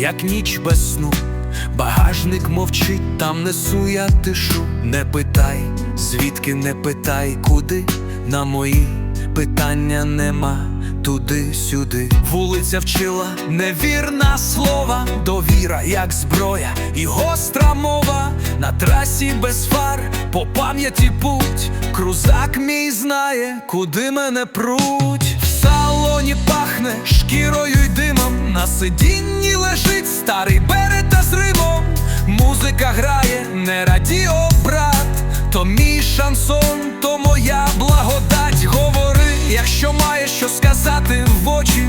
як ніч без сну. Багажник мовчить, там несу я тишу. Не питай, звідки не питай, куди на мої питання нема. Туди-сюди вулиця вчила невірна слова, довіра, як зброя, і гостра мова на трасі без фар, по пам'яті путь, крузак мій знає, куди мене пруть. В салоні пахне шкірою й на сидінні лежить старий берета з римом. Музика грає, не радіо, брат, то мій шансон, то моя благодать. Говори, якщо маєш що сказати в очі,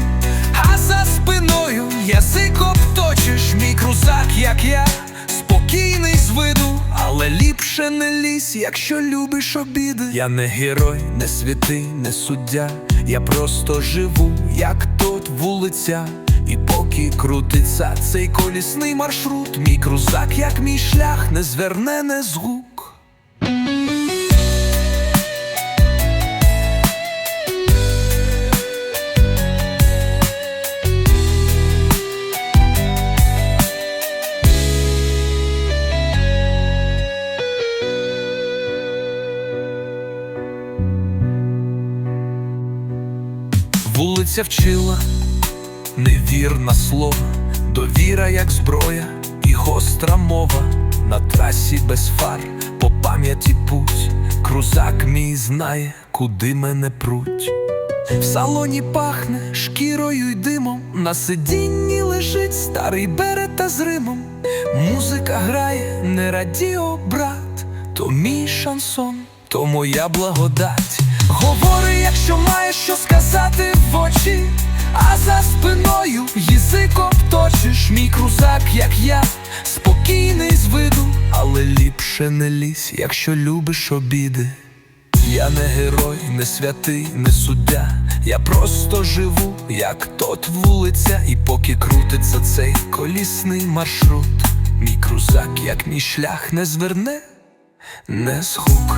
а за спиною язик обточиш, мій крузак, як я, спокійний з виду, але ліпше не лізь, якщо любиш обіди. Я не герой, не святий, не суддя. Я просто живу, як тут вулиця. І поки крутиться цей колісний маршрут, мій крузак, як мій шлях, не зверне не згук. Вулиця вчила, невірна слово, довіра, як зброя, і гостра мова на трасі без фар, по пам'яті путь, крузак мій знає, куди мене пруть. В салоні пахне шкірою й димом, на сидінні лежить старий берета з римом. Музика грає, не радіо, брат, то мій шансон, то моя благодать. Говори, якщо маєш а за спиною язик обточиш, мій крузак, як я, спокійний з виду, але ліпше не лізь, якщо любиш обіди. Я не герой, не святий, не суддя. Я просто живу, як тот вулиця, і поки крутиться цей колісний маршрут, мій крузак, як мій шлях, не зверне, не згук.